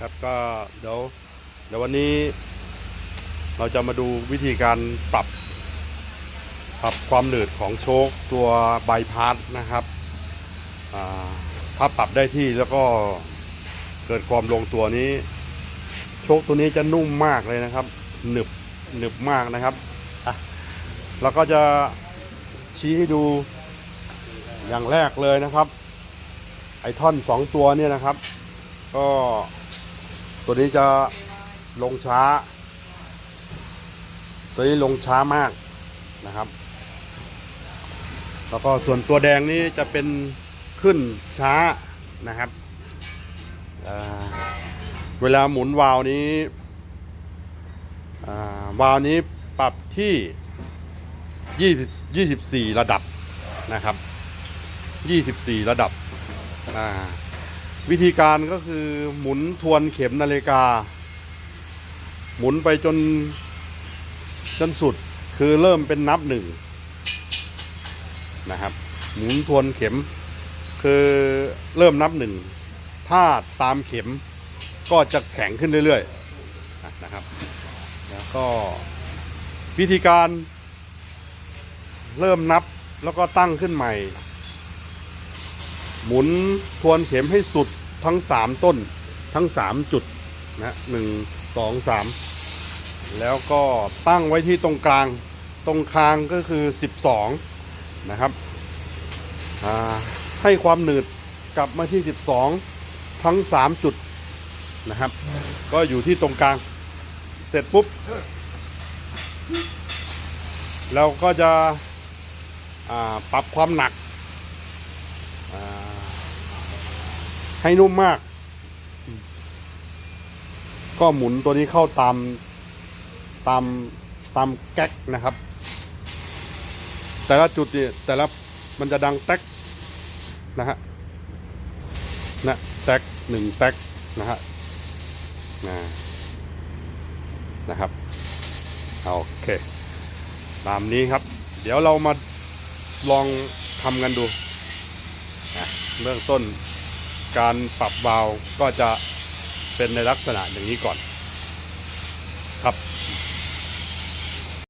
ครับก็เดี๋ยวเดี๋ยววันนี้ เราจะมาดูวิธีการปรับ ปรับความหนืดของโชคตัวใบพัดนะครับถ้าปรับได้ที่แล้วก็เกิดความลงตัวนี้ โชคตัวนี้จะนุ่มมากเลยนะครับ หนึบหนึบมากนะครับอะเราก็จะชี้ให้ดูอย่างแรกเลยนะครับ ไอท่อนสองตัวเนี่ยนะครับ ก็ ตัวนี้จะลงช้า ตัวนี้ลงช้ามากนะครับ แล้วก็ส่วนตัวแดงนี้จะเป็นขึ้นช้านะครับเวลาหมุนวาล์วนี้วาล์วนี้ปรับที่20 24 ระดับนะครับ 24 ระดับอ่า วิธีการก็คือหมุนทวนเข็มนาฬิกา หมุนไปจนจนสุดคือเริ่มเป็นนับหนึ่งนะครับ หมุนทวนเข็ม คือเริ่มนับหนึ่งถ้าตามเข็มก็จะแข็งขึ้นเรื่อยๆนะครับ แล้วก็วิธีการเริ่มนับแล้วก็ตั้งขึ้นใหม่ หมุนทวนเข็มให้สุดทั้งสามต้นทั้งสามจุดนะหนึ่งสองสามแล้วก็ตั้งไว้ที่ตรงกลางตรงคางก็คือ 12 นะครับให้ความหนืดกลับมาที่ 12 ทั้ง 3 จุดนะครับ ก็อยู่ที่ตรงกลาง เสร็จปุ๊บ เราก็จะปรับความหนักอ่า ให้นุ่มมาก ก็หมุนตัวนี้เข้าตามตามตามแก๊กนะครับ แต่ละจุดเนี่ยแต่ละมันจะดังแท็กนะฮะนะแท็กหนึ่งแท็กนะฮะนะนะครับโอเค ตามนี้ครับ เดี๋ยวเรามาลองทำกันดูนะเบื้องต้น การปรับเบาก็จะเป็นในลักษณะอย่างนี้ก่อนครับ